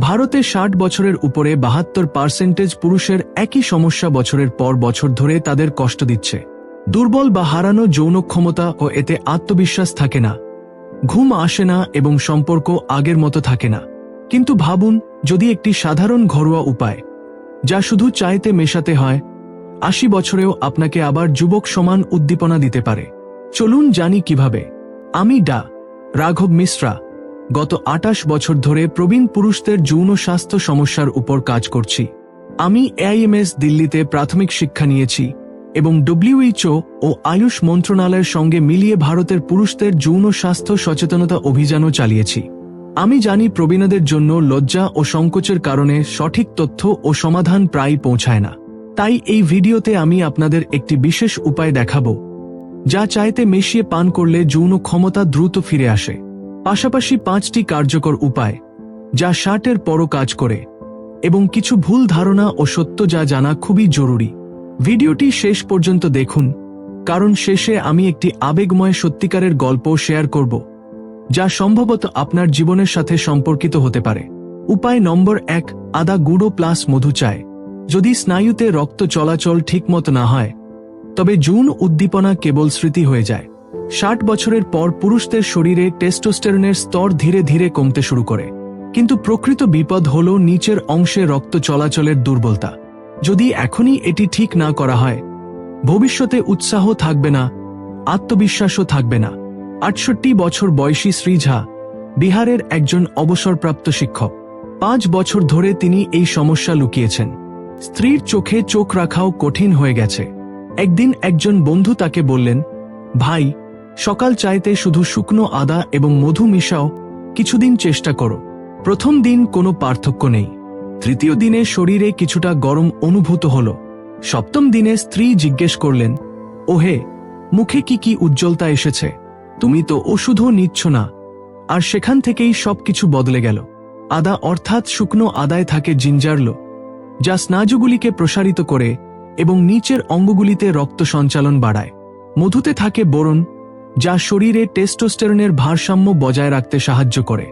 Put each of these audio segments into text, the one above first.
ভারতে ষাট বছরের উপরে বাহাত্তর পার্সেন্টেজ পুরুষের একই সমস্যা বছরের পর বছর ধরে তাদের কষ্ট দিচ্ছে। দুর্বল বা হারানো যৌন ক্ষমতা ও এতে আত্মবিশ্বাস থাকে না। ঘুম আসে না এবং সম্পর্ক আগের মতো থাকে না। কিন্তু ভাবুন, যদি একটি সাধারণ ঘরোয়া উপায়, যা শুধু চাইতে মেশাতে হয়, আশি বছরেও আপনাকে আবার যুবক সমান উদ্দীপনা দিতে পারে। চলুন জানি কীভাবে। আমি ডা, রাঘব মিশ্রা গত আটাশ বছর ধরে প্রবীণ পুরুষদের যৌন স্বাস্থ্য সমস্যার উপর কাজ করছি। আমি এআইএমএস দিল্লিতে প্রাথমিক শিক্ষা নিয়েছি এবং ডব্লিউএইচও ও আয়ুষ মন্ত্রণালয়ের সঙ্গে মিলিয়ে ভারতের পুরুষদের যৌন স্বাস্থ্য সচেতনতা অভিযানও চালিয়েছি। আমি জানি প্রবীণদের জন্য লজ্জা ও সংকোচের কারণে সঠিক তথ্য ও সমাধান প্রায় পৌঁছায় না। তাই এই ভিডিওতে আমি আপনাদের একটি বিশেষ উপায় দেখাব, যা চাইতে মিশিয়ে পান করলে যৌন ক্ষমতা দ্রুত ফিরে আসে। পাশাপাশি পাঁচটি কার্যকর উপায়, যা ষাটের পরও কাজ করে, এবং কিছু ভুল ধারণা ও সত্য যা জানা খুবই জরুরি। ভিডিওটি শেষ পর্যন্ত দেখুন, কারণ শেষে আমি একটি আবেগময় সত্যিকারের গল্প শেয়ার করব, যা সম্ভবত আপনার জীবনের সাথে সম্পর্কিত হতে পারে। উপায় নম্বর এক, আদা গুঁড়ো প্লাস মধু চায়। যদি স্নায়ুতে রক্ত চলাচল ঠিকমতো না হয়, তবে জুন উদ্দীপনা কেবল স্মৃতি হয়ে যায়। ষাট বছরের পর পুরুষদের শরীরে টেস্টোস্টেরনের স্তর ধীরে ধীরে কমতে শুরু করে। কিন্তু প্রকৃত বিপদ হল নিচের অংশে রক্ত চলাচলের দুর্বলতা। যদি এখনই এটি ঠিক না করা হয়, ভবিষ্যতে উৎসাহ থাকবে না, আত্মবিশ্বাসও থাকবে না। আটষট্টি বছর বয়সী শ্রীঝা বিহারের একজন অবসরপ্রাপ্ত শিক্ষক। পাঁচ বছর ধরে তিনি এই সমস্যা লুকিয়েছেন। স্ত্রীর চোখে চোখ রাখাও কঠিন হয়ে গেছে। একদিন একজন বন্ধু তাকে বললেন, ভাই সকাল চাইতে শুধু শুকনো আদা এবং মধু মিশাও কিছুদিন চেষ্টা করো। প্রথম দিন কোনো পার্থক্য নেই। তৃতীয় দিনে শরীরে কিছুটা গরম অনুভূত হল। সপ্তম দিনে স্ত্রী জিজ্ঞেস করলেন, ওহে, মুখে কি কি উজ্জ্বলতা এসেছে? তুমি তো ওষুধও নিচ্ছ না। আর সেখান থেকেই সবকিছু বদলে গেল। আদা অর্থাৎ শুকনো আদায় থাকে জিঞ্জারল যা স্নায়ুগুলিকে প্রসারিত করে এবং নিচের অঙ্গগুলিতে রক্ত সঞ্চালন বাড়ায়। মধুতে থাকে বোরন যা শরীরে টেস্টোস্টেরনের ভারসাম্য বজায় রাখতে সাহায্য করে।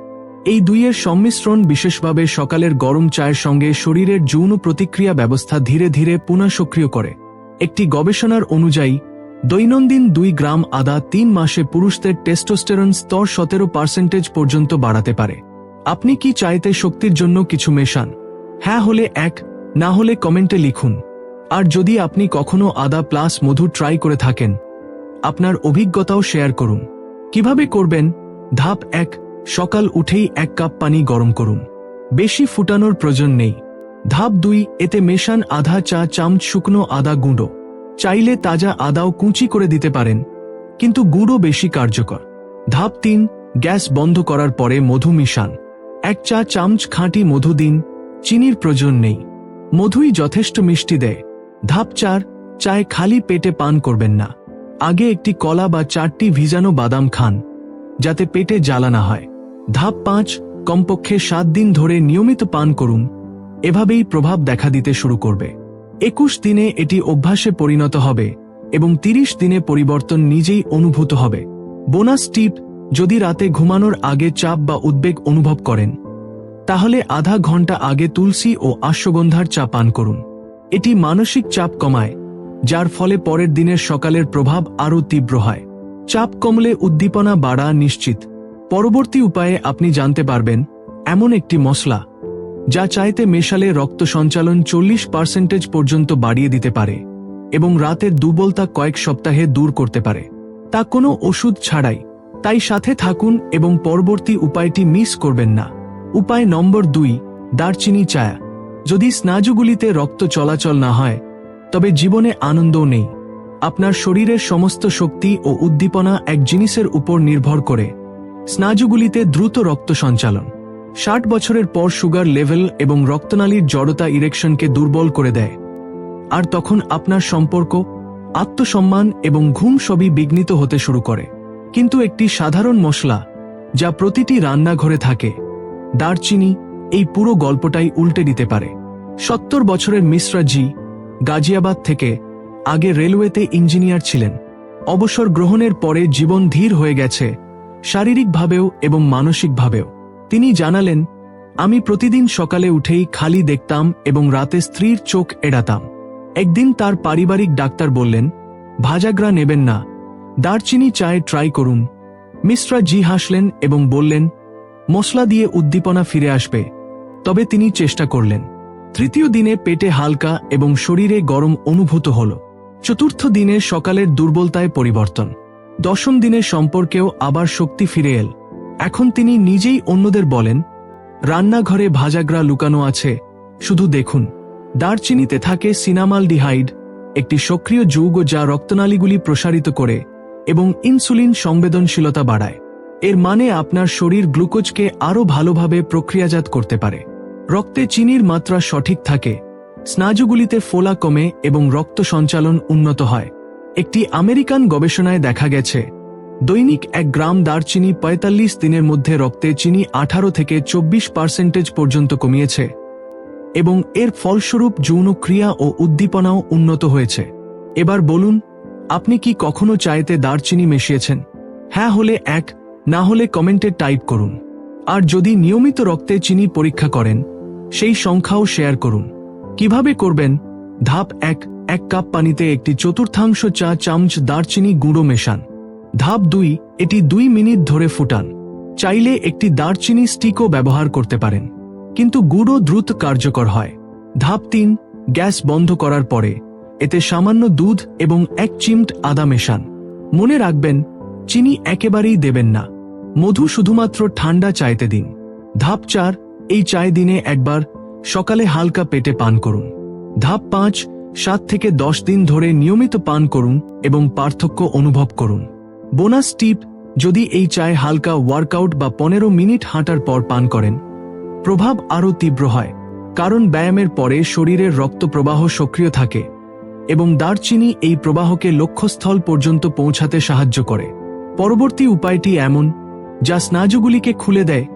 এই দুইয়ের সংমিশ্রণ বিশেষভাবে সকালের গরম চায়ের সঙ্গে শরীরের যৌন প্রতিক্রিয়া ব্যবস্থা ধীরে ধীরে পুনঃ সক্রিয় করে। একটি গবেষণার অনুযায়ী, দৈনন্দিন দুই গ্রাম আদা তিন মাসে পুরুষদের টেস্টোস্টেরন স্তর সতেরো পার্সেন্টেজ পর্যন্ত বাড়াতে পারে। আপনি কি চাইতে শক্তির জন্য কিছু মেশান? হ্যাঁ হলে এক, না হলে কমেন্টে লিখুন। আর যদি আপনি কখনো আদা প্লাস মধু ট্রাই করে থাকেন আপনার অভিজ্ঞতাও শেয়ার করুন। কীভাবে করবেন? ধাপ এক, সকাল উঠেই এক কাপ পানি গরম করুন। বেশি ফুটানোর প্রয়োজন নেই। ধাপ দুই, এতে মেশান আধা চা চামচ শুকনো আদা গুঁড়ো। চাইলে তাজা আদাও কুচি করে দিতে পারেন, কিন্তু গুঁড়ো বেশি কার্যকর। ধাপ তিন, গ্যাস বন্ধ করার পরে মধু মিশান। এক চা চামচ খাঁটি মধু দিন, চিনির প্রয়োজন নেই। মধুই যথেষ্ট মিষ্টি দেয়। ধাপ চার, চায় খালি পেটে পান করবেন না। আগে একটি কলা বা চারটি ভিজানো বাদাম খান, যাতে পেটে জ্বালা না হয়। ধাপ পাঁচ, কমপক্ষে সাত দিন ধরে নিয়মিত পান করুন। এভাবেই প্রভাব দেখা দিতে শুরু করবে। একুশ দিনে এটি অভ্যাসে পরিণত হবে এবং তিরিশ দিনে পরিবর্তন নিজেই অনুভূত হবে। বোনাস টিপ, যদি রাতে ঘুমানোর আগে চাপ বা উদ্বেগ অনুভব করেন, তাহলে আধা ঘণ্টা আগে তুলসী ও আশ্বগন্ধার চা পান করুন। এটি মানসিক চাপ কমায়। যার ফলে পরের দিনের সকালের প্রভাব আরও তীব্র হয়। চাপ কমলে উদ্দীপনা বাড়া নিশ্চিত। পরবর্তী উপায়ে আপনি জানতে পারবেন, এমন একটি মশলা, যা চাইতে মেশালে রক্ত সঞ্চালন চল্লিশ পার্সেন্টেজ পর্যন্ত বাড়িয়ে দিতে পারে এবং রাতের দুর্বলতা কয়েক সপ্তাহে দূর করতে পারে। তা কোনো ওষুধ ছাড়াই। তাই সাথে থাকুন এবং পরবর্তী উপায়টি মিস করবেন না। উপায় নম্বর দুই, দারচিনি চায়া। যদি স্নায়ুগুলিতে রক্ত চলাচল না হয় তবে জীবনে আনন্দও নেই। আপনার শরীরের সমস্ত শক্তি ও উদ্দীপনা এক জিনিসের উপর নির্ভর করে। স্নায়ুগুলিতে দ্রুত রক্ত সঞ্চালন। ষাট বছরের পর সুগার লেভেল এবং রক্তনালীর জড়তা ইরেকশনকে দুর্বল করে দেয়। আর তখন আপনার সম্পর্ক, আত্মসম্মান এবং ঘুম সবই বিঘ্নিত হতে শুরু করে। কিন্তু একটি সাধারণ মশলা, যা প্রতিটি রান্নাঘরে থাকে, দারচিনি, এই পুরো গল্পটাই উল্টে দিতে পারে। সত্তর বছরের মিশ্রা জি গাজিয়াবাদ থেকে আগে রেলওয়েতে ইঞ্জিনিয়ার ছিলেন। অবসর গ্রহণের পরে জীবন ধীর হয়ে গেছে, শারীরিকভাবেও এবং মানসিকভাবেও। তিনি জানালেন, আমি প্রতিদিন সকালে উঠেই খালি দেখতাম এবং রাতে স্ত্রীর চোখ এড়াতাম। একদিন তার পারিবারিক ডাক্তার বললেন, ভাজাগ্রা নেবেন না, দারচিনি চায়ে ট্রাই করুন। মিশ্রা জি হাসলেন এবং বললেন, মশলা দিয়ে উদ্দীপনা ফিরে আসবে। তবে তিনি চেষ্টা করলেন। তৃতীয় দিনে পেটে হালকা এবং শরীরে গরম অনুভূত হল। চতুর্থ দিনে সকালের দুর্বলতায় পরিবর্তন। দশম দিনের সম্পর্কেও আবার শক্তি ফিরে এল। এখন তিনি নিজেই অন্যদের বলেন, রান্নাঘরে ভাজাগ্রা লুকানো আছে, শুধু দেখুন। দারচিনিতে থাকে সিনামালডিহাইড, একটি সক্রিয় যৌগ যা রক্তনালীগুলি প্রসারিত করে এবং ইনসুলিন সংবেদনশীলতা বাড়ায়। এর মানে আপনার শরীর গ্লুকোজকে আরও ভালোভাবে প্রক্রিয়াজাত করতে পারে। রক্তে চিনির মাত্রা সঠিক থাকে। স্নায়ুগুলিতে ফোলা কমে এবং রক্ত সঞ্চালন উন্নত হয়। একটি আমেরিকান গবেষণায় দেখা গেছে, দৈনিক এক গ্রাম দারচিনি ৪৫ দিনের মধ্যে রক্তে চিনি আঠারো থেকে চব্বিশ পার্সেন্টেজ পর্যন্ত কমিয়েছে এবং এর ফলস্বরূপ যৌন ক্রিয়া ও উদ্দীপনাও উন্নত হয়েছে। এবার বলুন, আপনি কি কখনো চাইতে দারচিনি মিশিয়েছেন? হ্যাঁ হলে এক, না হলে কমেন্টে টাইপ করুন। আর যদি নিয়মিত রক্তে চিনি পরীক্ষা করেন সেই সংখ্যাও শেয়ার করুন। কীভাবে করবেন? ধাপ এক এক কাপ পানিতে একটি চতুর্থাংশ চা চামচ দারচিনি গুঁড়ো মেশান। ধাপ দুই, এটি দুই মিনিট ধরে ফুটান। চাইলে একটি দারচিনি স্টিকও ব্যবহার করতে পারেন। কিন্তু গুঁড়ো দ্রুত কার্যকর হয়। ধাপ তিন, গ্যাস বন্ধ করার পরে, এতে সামান্য দুধ এবং এক চিমট আদা মেশান। মনে রাখবেন, চিনি একেবারেই দেবেন না। মধু শুধুমাত্র ঠান্ডা চাইতে দিন। ধাপ চার এই চায় দিনে একবার সকালে হালকা পেটে পান করুন। ধাপ পাঁচ, সাত থেকে দশ দিন ধরে নিয়মিত পান করুন এবং পার্থক্য অনুভব করুন। বোনাস টিপ, যদি এই চায় হালকা ওয়ার্কআউট বা পনেরো মিনিট হাঁটার পর পান করেন। প্রভাব আরও তীব্র হয়, কারণ ব্যায়ামের পরে শরীরের রক্ত প্রবাহ সক্রিয় থাকে এবং দারচিনি এই প্রবাহকে লক্ষ্যস্থল পর্যন্ত পৌঁছাতে সাহায্য করে। পরবর্তী উপায়টি এমন, যা স্নায়ুগুলিকে খুলে দেয়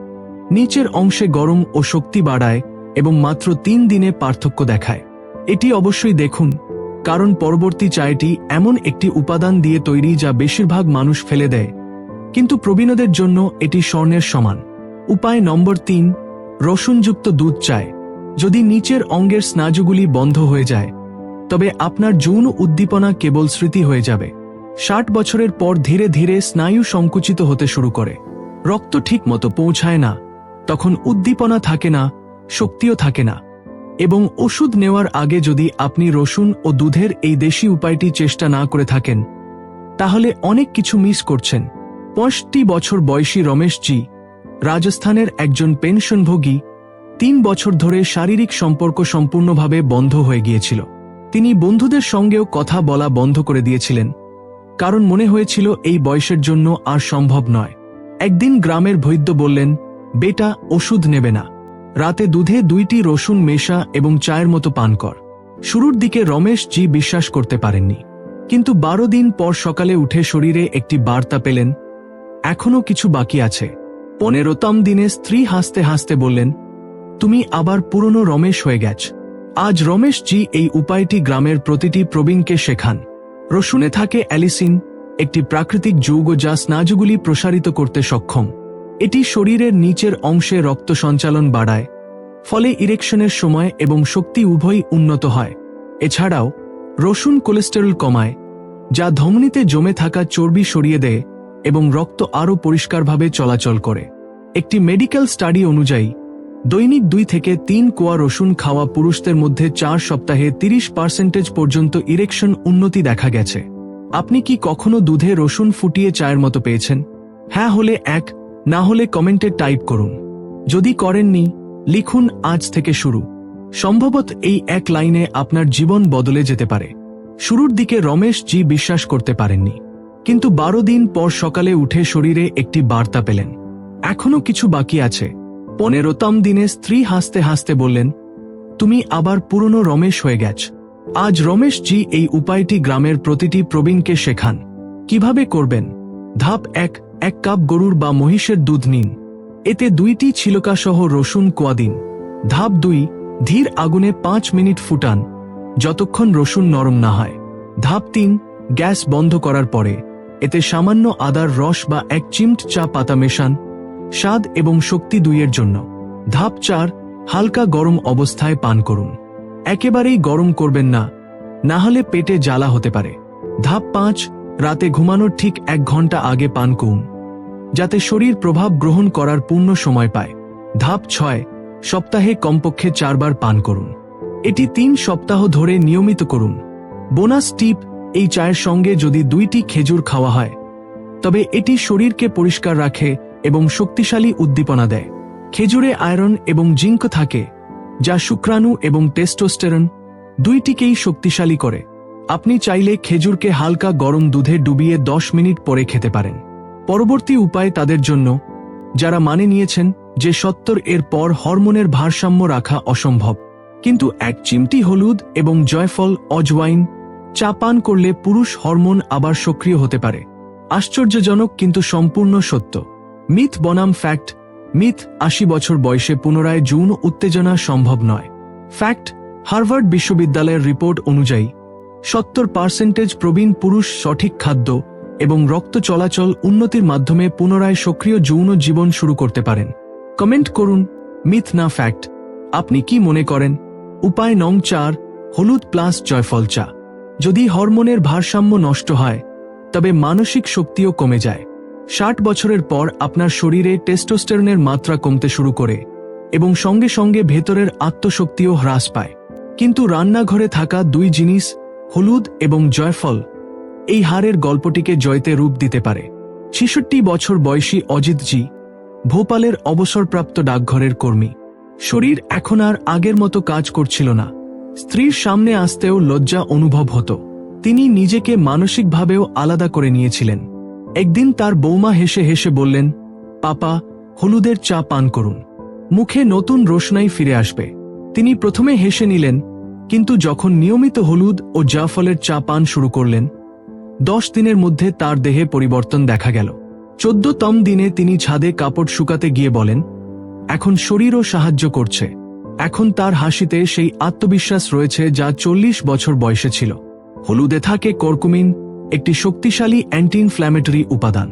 নিচের অংশে গরম ও শক্তি বাড়ায় এবং মাত্র তিন দিনে পার্থক্য দেখায়। এটি অবশ্যই দেখুন, কারণ পরবর্তী চায়টি এমন একটি উপাদান দিয়ে তৈরি যা বেশিরভাগ মানুষ ফেলে দেয়। কিন্তু প্রবীণদের জন্য এটি স্বর্ণের সমান। উপায় নম্বর তিন, রসুনযুক্ত দুধ চায়। যদি নিচের অঙ্গের স্নায়ুগুলি বন্ধ হয়ে যায়, তবে আপনার যৌন উদ্দীপনা কেবল স্মৃতি হয়ে যাবে। ষাট বছরের পর ধীরে ধীরে স্নায়ু সংকুচিত হতে শুরু করে। রক্ত ঠিক মতো পৌঁছায় না। তখন উদ্দীপনা থাকে না, শক্তিও থাকে না। এবং ওষুধ নেওয়ার আগে যদি আপনি রসুন ও দুধের এই দেশি উপায়টি চেষ্টা না করে থাকেন, তাহলে অনেক কিছু মিস করছেন। পঁয়ষট্টি বছর বয়সী রমেশজি, রাজস্থানের একজন পেনশনভোগী, তিন বছর ধরে শারীরিক সম্পর্ক সম্পূর্ণভাবে বন্ধ হয়ে গিয়েছিল। তিনি বন্ধুদের সঙ্গেও কথা বলা বন্ধ করে দিয়েছিলেন। কারণ মনে হয়েছিল এই বয়সের জন্য আর সম্ভব নয়। একদিন গ্রামের বৈদ্য বললেন বেটা ওষুধ নেবে না। রাতে দুধে দুইটি রসুন মেশা এবং চায়ের মতো পান কর। শুরুর দিকে রমেশ জি বিশ্বাস করতে পারেননি। কিন্তু বারো দিন পর সকালে উঠে শরীরে একটি বার্তা পেলেন এখনও কিছু বাকি আছে। পনেরোতম দিনে স্ত্রী হাসতে হাসতে বললেন, তুমি আবার পুরনো রমেশ হয়ে গেছ। আজ রমেশ জি এই উপায়টি গ্রামের প্রতিটি প্রবীণকে শেখান। রসুনে থাকে অ্যালিসিন, একটি প্রাকৃতিক যৌগ যা স্নায়ুগুলি প্রসারিত করতে সক্ষম। এটি শরীরের নিচের অংশে রক্ত সঞ্চালন বাড়ায়, ফলে ইরেকশনের সময় এবং শক্তি উভয়ই উন্নত হয়। এছাড়াও, রসুন কোলেস্টেরল কমায়, যা ধমনীতে জমে থাকা চর্বি সরিয়ে দেয় এবং রক্ত আরও পরিষ্কারভাবে চলাচল করে। একটি মেডিকেল স্টাডি অনুযায়ী, দৈনিক দুই থেকে তিন কোয়া রসুন খাওয়া পুরুষদের মধ্যে চার সপ্তাহে তিরিশ পার্সেন্টেজ পর্যন্ত ইরেকশন উন্নতি দেখা গেছে। আপনি কি কখনো দুধে রসুন ফুটিয়ে চায়ের মতো পেয়েছেন? হ্যাঁ হলে এক না হলে কমেন্টে টাইপ করুন। যদি করেননি, লিখুন আজ থেকে শুরু। সম্ভবত এই এক লাইনে আপনার জীবন বদলে যেতে পারে। শুরুর দিকে রমেশ জি বিশ্বাস করতে পারেননি। কিন্তু বারো দিন পর সকালে উঠে শরীরে একটি বার্তা পেলেন। এখনও কিছু বাকি আছে। পনেরোতম দিনে স্ত্রী হাসতে হাসতে বললেন, তুমি আবার পুরনো রমেশ হয়ে গেছ। আজ রমেশ জি এই উপায়টি গ্রামের প্রতিটি প্রবীণকে শেখান। কীভাবে করবেন? ধাপ এক এক কাপ গরুর বা মহিষের দুধ নিন। এতে দুইটি ছিলকাসহ রসুন কোয়া দিন ধাপ দুই, ধীর আগুনে পাঁচ মিনিট ফুটান, যতক্ষণ রসুন নরম না হয়। ধাপ তিন, গ্যাস বন্ধ করার পরে, এতে সামান্য আদার রস বা এক চিমট চা পাতা মেশান, স্বাদ এবং শক্তি দুইয়ের জন্য। ধাপ চার, হালকা গরম অবস্থায় পান করুন। একেবারেই গরম করবেন না না হলে পেটে জ্বালা হতে পারে। ধাপ পাঁচ রাতে ঘুমানোর ঠিক এক ঘণ্টা আগে পান করুন যাতে শরীর প্রভাব গ্রহণ করার পূর্ণ সময় পায়। ধাপ ছয়, সপ্তাহে কমপক্ষে চারবার পান করুন। এটি তিন সপ্তাহ ধরে নিয়মিত করুন। বোনাস টিপ, এই চায়ের সঙ্গে যদি দুইটি খেজুর খাওয়া হয়, তবে এটি শরীরকে পরিষ্কার রাখে এবং শক্তিশালী উদ্দীপনা দেয়। খেজুরে আয়রন এবং জিঙ্ক থাকে, যা শুক্রাণু এবং টেস্টোস্টেরন দুইটিকেই শক্তিশালী করে। আপনি চাইলে খেজুরকে হালকা গরম দুধে ডুবিয়ে দশ মিনিট পরে খেতে পারেন। পরবর্তী উপায় তাদের জন্য, যারা মানে নিয়েছেন যে সত্তর এর পর হরমোনের ভারসাম্য রাখা অসম্ভব। কিন্তু এক চিমটি হলুদ এবং জয়ফল, অজওয়াইন, চা পান করলে পুরুষ হরমোন আবার সক্রিয় হতে পারে। আশ্চর্যজনক কিন্তু সম্পূর্ণ সত্য। মিথ বনাম ফ্যাক্ট, মিথ আশি বছর বয়সে পুনরায় যৌন উত্তেজনা সম্ভব নয়। ফ্যাক্ট, হার্ভার্ড বিশ্ববিদ্যালয়ের রিপোর্ট অনুযায়ী সত্তর পার্সেন্টেজ প্রবীণ পুরুষ সঠিক খাদ্য এবং রক্ত চলাচল উন্নতির মাধ্যমে পুনরায় সক্রিয় যৌন জীবন শুরু করতে পারেন। কমেন্ট করুন, মিথ না ফ্যাক্ট? আপনি কি মনে করেন? উপায় নং চার, হলুদ প্লাস জয়ফল চা। যদি হরমোনের ভারসাম্য নষ্ট হয়, তবে মানসিক শক্তিও কমে যায়। ষাট বছরের পর আপনার শরীরে টেস্টোস্টেরনের মাত্রা কমতে শুরু করে এবং সঙ্গে সঙ্গে ভেতরের আত্মশক্তিও হ্রাস পায়। কিন্তু রান্নাঘরে থাকা দুই জিনিস হলুদ এবং জয়ফল, এই হারের গল্পটিকে জয়তে রূপ দিতে পারে। ছেষট্টি বছর বয়সী অজিতজি, ভোপালের অবসরপ্রাপ্ত ডাকঘরের কর্মী। শরীর এখন আর আগের মতো কাজ করছিল না। স্ত্রীর সামনে আসতেও লজ্জা অনুভব হতো। তিনি নিজেকে মানসিকভাবেও আলাদা করে নিয়েছিলেন। একদিন তার বৌমা হেসে হেসে বললেন, পাপা, হলুদের চা পান করুন। মুখে নতুন রোশনাই ফিরে আসবে। তিনি প্রথমে হেসে নিলেন কিন্তু যখন নিয়মিত হলুদ ও জাফলের চা পান শুরু করলেন, দশ দিনের মধ্যে তার দেহে পরিবর্তন দেখা গেল। চোদ্দতম দিনে তিনি ছাদে কাপড় শুকাতে গিয়ে বলেন, এখন শরীরও সাহায্য করছে। এখন তার হাসিতে সেই আত্মবিশ্বাস রয়েছে যা চল্লিশ বছর বয়সে ছিল। হলুদে থাকে কর্কুমিন, একটি শক্তিশালী অ্যান্টি ইনফ্ল্যামেটরি উপাদান।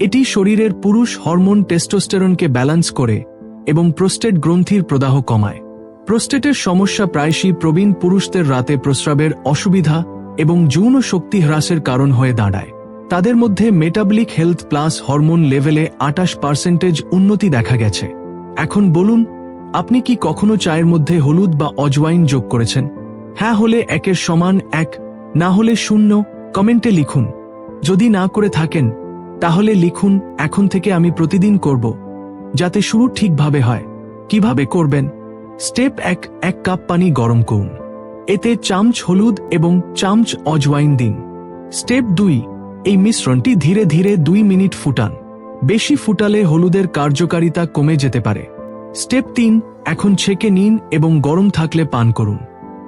এটি শরীরের পুরুষ হরমোন টেস্টোস্টেরনকে ব্যালান্স করে এবং প্রোস্টেট গ্রন্থির প্রদাহ কমায়। প্রোস্টেটের সমস্যা প্রায়শই প্রবীণ পুরুষদের রাতে প্রস্রাবের অসুবিধা এবং যৌন শক্তি হ্রাসের কারণ হয়ে দাঁড়ায়। তাদের মধ্যে মেটাবলিক হেলথ প্লাস হরমোন লেভেলে আটাশ পার্সেন্টেজ উন্নতি দেখা গেছে। এখন বলুন, আপনি কি কখনো চায়ের মধ্যে হলুদ বা অজওয়াইন যোগ করেছেন? হ্যাঁ হলে একের সমান এক, না হলে শূন্য, কমেন্টে লিখুন। যদি না করে থাকেন, তাহলে লিখুন, এখন থেকে আমি প্রতিদিন করব, যাতে শুরু ঠিকভাবে হয়। কীভাবে করবেন? স্টেপ এক এক কাপ পানি গরম করুন। এতে চামচ হলুদ এবং চামচ অজওয়াইন দিন। স্টেপ দুই, এই মিশ্রণটি ধীরে ধীরে দুই মিনিট ফুটান। বেশি ফুটালে হলুদের কার্যকারিতা কমে যেতে পারে। স্টেপ তিন, এখন ছেঁকে নিন এবং গরম থাকলে পান করুন।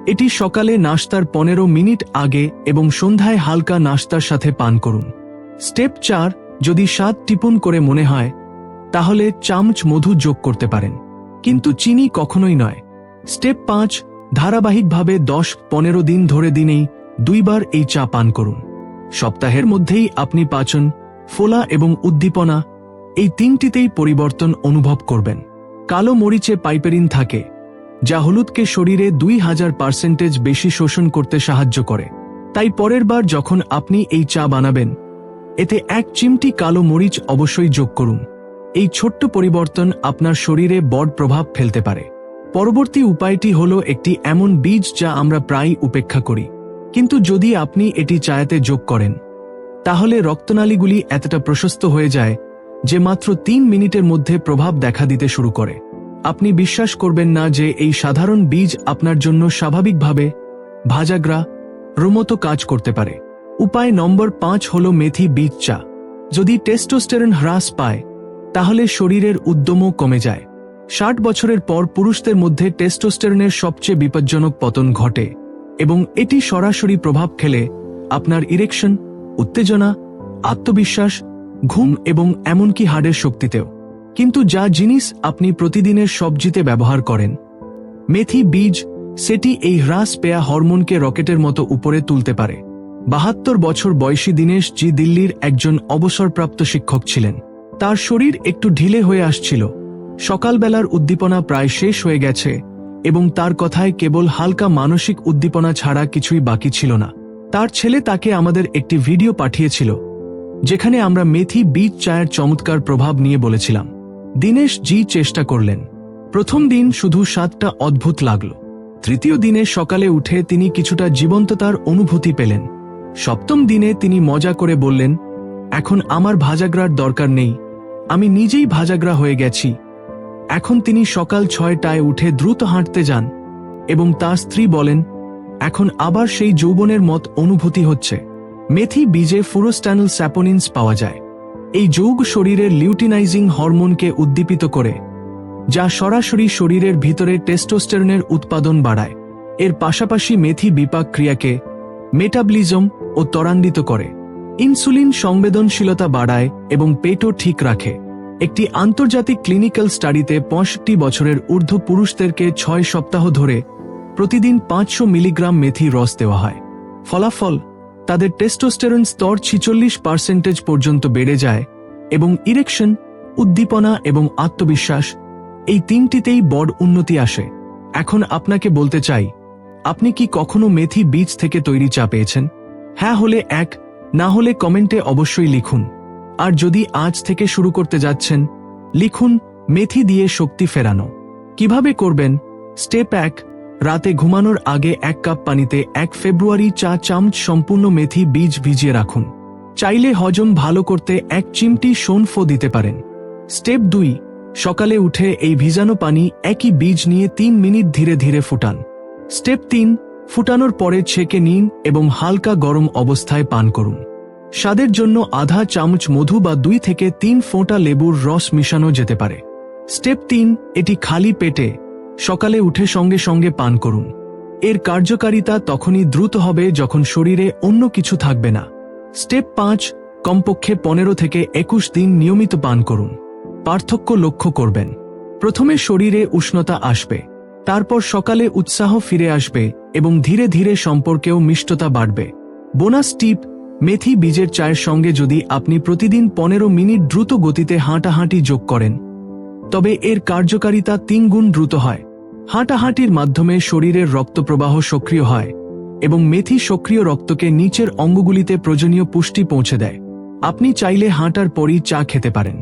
এটি সকালে নাস্তার পনেরো মিনিট আগে এবং সন্ধ্যায় হালকা নাস্তার সাথে পান করুন। স্টেপ চার, যদি স্বাদ টিপুন করে মনে হয়, তাহলে চামচ মধু যোগ করতে পারেন। কিন্তু চিনি কখনোই নয়। স্টেপ পাঁচ, ধারাবাহিকভাবে দশ, পনেরো দিন ধরে দিনেই দুইবার এই চা পান করুন। সপ্তাহের মধ্যেই আপনি পাচন, ফোলা এবং উদ্দীপনা এই তিনটিতেই পরিবর্তন অনুভব করবেন। কালো মরিচে পাইপেরিন থাকে, যা হলুদকে শরীরে দুই হাজার পার্সেন্টেজ বেশি শোষণ করতে সাহায্য করে। তাই পরের বার যখন আপনি এই চা বানাবেন, এতে এক চিমটি কালো মরিচ অবশ্যই যোগ করুন। এই ছোট্ট পরিবর্তন আপনার শরীরে বড় প্রভাব ফেলতে পারে। পরবর্তী উপায়টি হল একটি এমন বীজ যা আমরা প্রায়ই উপেক্ষা করি। কিন্তু যদি আপনি এটি চায়াতে যোগ করেন, তাহলে রক্তনালীগুলি এতটা প্রশস্ত হয়ে যায় যে মাত্র তিন মিনিটের মধ্যে প্রভাব দেখা দিতে শুরু করে। আপনি বিশ্বাস করবেন না যে এই সাধারণ বীজ আপনার জন্য স্বাভাবিকভাবে ভাজাগ্রা, রুমতো কাজ করতে পারে। উপায় নম্বর পাঁচ হল মেথি বীজ চা। যদি টেস্টোস্টেরন হ্রাস পায় তাহলে শরীরের উদ্যমও কমে যায়। ষাট বছরের পর পুরুষদের মধ্যে টেস্টোস্টেরনের সবচেয়ে বিপজ্জনক পতন ঘটে এবং এটি সরাসরি প্রভাব খেলে আপনার ইরেকশন উত্তেজনা, আত্মবিশ্বাস, ঘুম এবং এমনকি হাড়ের শক্তিতেও। কিন্তু যা জিনিস আপনি প্রতিদিনের সবজিতে ব্যবহার করেন, মেথি, বীজ, সেটি এই হ্রাস পেয়া হরমোনকে রকেটের মতো উপরে তুলতে পারে। বাহাত্তর বছর বয়সী দীনেশ জি দিল্লির একজন অবসরপ্রাপ্ত শিক্ষক ছিলেন। তার শরীর একটু ঢিলে হয়ে আসছিল। সকালবেলার উদ্দীপনা প্রায় শেষ হয়ে গেছে এবং তার কথায় কেবল হালকা মানসিক উদ্দীপনা ছাড়া কিছুই বাকি ছিল না। তার ছেলে তাকে আমাদের একটি ভিডিও পাঠিয়েছিল, যেখানে আমরা মেথি বীজ চায়ের চমৎকার প্রভাব নিয়ে বলেছিলাম। দীনেশ জি চেষ্টা করলেন। প্রথম দিন শুধু স্বাদটা অদ্ভুত লাগল। তৃতীয় দিনে সকালে উঠে তিনি কিছুটা জীবন্ততার অনুভূতি পেলেন। সপ্তম দিনে তিনি মজা করে বললেন, এখন আমার ভাজাগ্রার দরকার নেই আমি নিজেই ভাজাগ্রা হয়ে গেছি। এখন তিনি সকাল ছয়টায় উঠে দ্রুত হাঁটতে যান এবং তার স্ত্রী বলেন, এখন আবার সেই যৌবনের মত অনুভূতি হচ্ছে। মেথি বীজে ফুরোস্ট্যানল স্যাপোনিনস পাওয়া যায়। এই যৌগ শরীরের লিউটিনাইজিং হরমোনকে উদ্দীপিত করে, যা সরাসরি শরীরের ভিতরে টেস্টোস্টেরনের উৎপাদন বাড়ায়। এর পাশাপাশি মেথি বিপাক ক্রিয়াকে মেটাবলিজম ও ত্বরান্বিত করে। ইনসুলিন সংবেদনশীলতা বাড়ায় এবং পেটও ঠিক রাখে। একটি আন্তর্জাতিক ক্লিনিক্যাল স্টাডিতে পঁয়ষট্টি বছরের ঊর্ধ্ব পুরুষদেরকে ছয় সপ্তাহ ধরে প্রতিদিন পাঁচশো মিলিগ্রাম মেথি রস দেওয়া হয়। ফলাফল, তাদের টেস্টোস্টেরন স্তর ছিচল্লিশ পার্সেন্টেজ পর্যন্ত বেড়ে যায় এবং ইরেকশন, উদ্দীপনা এবং আত্মবিশ্বাস এই তিনটিতেই বড় উন্নতি আসে। এখন আপনাকে বলতে চাই, আপনি কি কখনো মেথি বীজ থেকে তৈরি চা পেয়েছেন? হ্যাঁ হলে এক না হলে কমেন্টে অবশ্যই লিখুন। আর যদি আজ থেকে শুরু করতে যাচ্ছেন, লিখুন, মেথি দিয়ে শক্তি ফেরানো। কীভাবে করবেন? স্টেপ এক রাতে ঘুমানোর আগে এক কাপ পানিতে এক ফেব্রুয়ারি চা চামচ সম্পূর্ণ মেথি বীজ ভিজিয়ে রাখুন। চাইলে হজম ভালো করতে এক চিমটি সোনফো দিতে পারেন। স্টেপ দুই, সকালে উঠে এই ভিজানো পানি একই বীজ নিয়ে তিন মিনিট ধীরে ধীরে ফুটান। স্টেপ তিন ফুটানোর পরে ছেঁকে নিন এবং হালকা গরম অবস্থায় পান করুন। স্বাদের জন্য আধা চামচ মধু বা দুই থেকে তিন ফোঁটা লেবুর রস মিশানো যেতে পারে। স্টেপ তিন, এটি খালি পেটে, সকালে উঠে সঙ্গে সঙ্গে পান করুন। এর কার্যকারিতা তখনই দ্রুত হবে যখন শরীরে অন্য কিছু থাকবে না। স্টেপ পাঁচ, কমপক্ষে পনেরো থেকে একুশ দিন নিয়মিত পান করুন। পার্থক্য লক্ষ্য করবেন। প্রথমে শরীরে উষ্ণতা আসবে। তারপর সকালে উৎসাহ ফিরে আসবে এবং ধীরে ধীরে সম্পর্কেও মিষ্টতা বাড়বে। বোনাস টিপ, মেথি বীজের চায়ের সঙ্গে যদি আপনি প্রতিদিন পনেরো মিনিট দ্রুত গতিতে হাঁটাহাঁটি যোগ করেন, তবে এর কার্যকারিতা তিন গুণ দ্রুত হয়। হাঁটাহাঁটির মাধ্যমে শরীরের রক্তপ্রবাহ সক্রিয় হয় এবং মেথি সক্রিয় রক্তকে নিচের অঙ্গগুলিতে প্রয়োজনীয় পুষ্টি পৌঁছে দেয়। আপনি চাইলে হাঁটার পরই চা খেতে পারেন।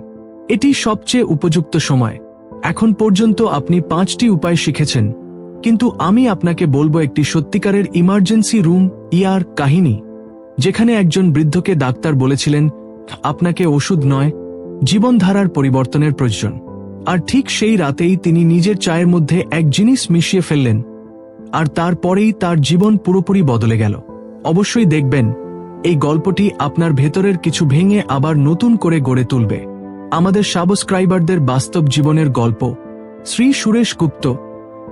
এটি সবচেয়ে উপযুক্ত সময়। এখন পর্যন্ত আপনি পাঁচটি উপায় শিখেছেন। কিন্তু আমি আপনাকে বলব একটি সত্যিকারের ইমার্জেন্সি রুম ইয়ার কাহিনী, যেখানে একজন বৃদ্ধকে ডাক্তার বলেছিলেন, আপনাকে ওষুধ নয়, জীবনধারার পরিবর্তনের প্রয়োজন। আর ঠিক সেই রাতেই তিনি নিজের চায়ের মধ্যে এক জিনিস মিশিয়ে ফেললেন, আর তারপরেই তার জীবন পুরোপুরি বদলে গেল। অবশ্যই দেখবেন, এই গল্পটি আপনার ভেতরের কিছু ভেঙে আবার নতুন করে গড়ে তুলবে। আমাদের সাবস্ক্রাইবারদের বাস্তব জীবনের গল্প। শ্রী সুরেশ গুপ্ত,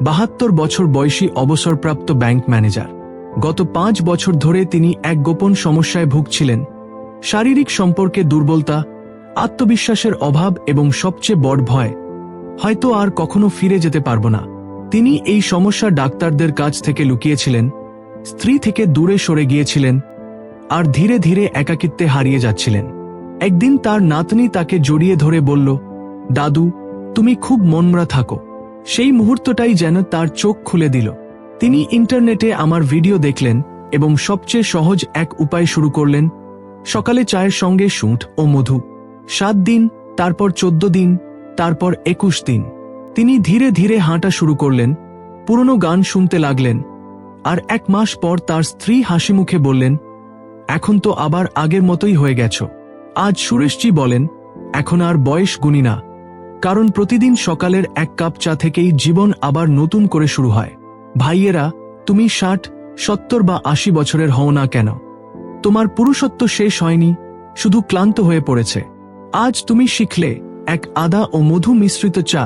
বাহাত্তর বছর বয়সী অবসরপ্রাপ্ত ব্যাংক ম্যানেজার। গত পাঁচ বছর ধরে তিনি এক গোপন সমস্যায় ভুগছিলেন। শারীরিক সম্পর্কে দুর্বলতা, আত্মবিশ্বাসের অভাব এবং সবচেয়ে বড় ভয়। হয়তো আর কখনো ফিরে যেতে পারব না। তিনি এই সমস্যা ডাক্তারদের কাছ থেকে লুকিয়েছিলেন, স্ত্রী থেকে দূরে সরে গিয়েছিলেন, আর ধীরে ধীরে একাকিত্বে হারিয়ে যাচ্ছিলেন। একদিন তার নাতনি তাকে জড়িয়ে ধরে বলল, দাদু, তুমি খুব মনমরা থাকো। সেই মুহূর্তটাই যেন তার চোখ খুলে দিল। তিনি ইন্টারনেটে আমার ভিডিও দেখলেন এবং সবচেয়ে সহজ এক উপায় শুরু করলেন, সকালে চায়ের সঙ্গে শুঁট ও মধু, সাত দিন, তারপর চোদ্দ দিন, তারপর একুশ দিন। তিনি ধীরে ধীরে হাঁটা শুরু করলেন, পুরনো গান শুনতে লাগলেন, আর এক মাস পর তার স্ত্রী হাসি মুখে বললেন, এখন তো আবার আগের মতোই হয়ে গেছ। আজ সুরেশজি বলেন, এখন আর বয়স গুনি না, কারণ প্রতিদিন সকালের এক কাপ চা থেকেই জীবন আবার নতুন করে শুরু হয়। ভাইয়েরা, তুমি ষাট, সত্তর বা আশি বছরের হও না কেন? তোমার পুরুষত্ব শেষ হয়নি, শুধু ক্লান্ত হয়ে পড়েছে। আজ তুমি শিখলে এক আদা ও মধু মিশ্রিত চা,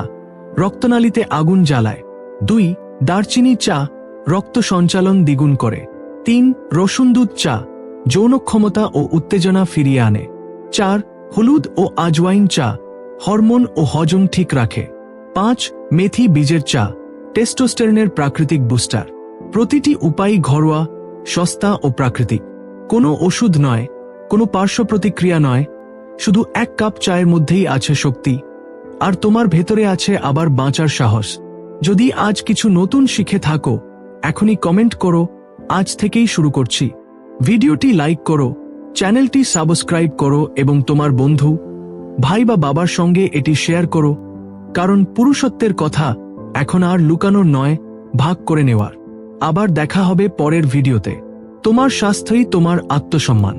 রক্তনালীতে আগুন জ্বালায়। দুই, দারচিনি চা, রক্ত সঞ্চালন দ্বিগুণ করে। তিন, রসুন দুধ চা, যৌন ক্ষমতা ও উত্তেজনা ফিরিয়ে আনে। চার, হলুদ ও আজওয়াইন চা। হরমোন ও হজম ঠিক রাখে। পাঁচ, মেথি বীজের চা। টেস্টোস্টেরনের প্রাকৃতিক বুস্টার। প্রতিটি উপায় ঘরোয়া, সস্তা ও প্রাকৃতিক। কোনো ওষুধ নয়, কোনো পার্শ্ব প্রতিক্রিয়া নয়। শুধু এক কাপ চায়ের মধ্যেই আছে শক্তি। আর তোমার ভেতরে আছে আবার বাঁচার সাহস। যদি আজ কিছু নতুন শিখে থাকো, এখনই কমেন্ট করো। আজ থেকেই শুরু করছি। ভিডিওটি লাইক করো। চ্যানেলটি সাবস্ক্রাইব করো এবং তোমার বন্ধু, ভাই বা বাবার সঙ্গে এটি শেয়ার করো, কারণ পুরুষত্বের কথা এখন আর লুকানোর নয়, ভাগ করে নেওয়ার। আবার দেখা হবে পরের ভিডিওতে। তোমার স্বাস্থ্যই তোমার আত্মসম্মান।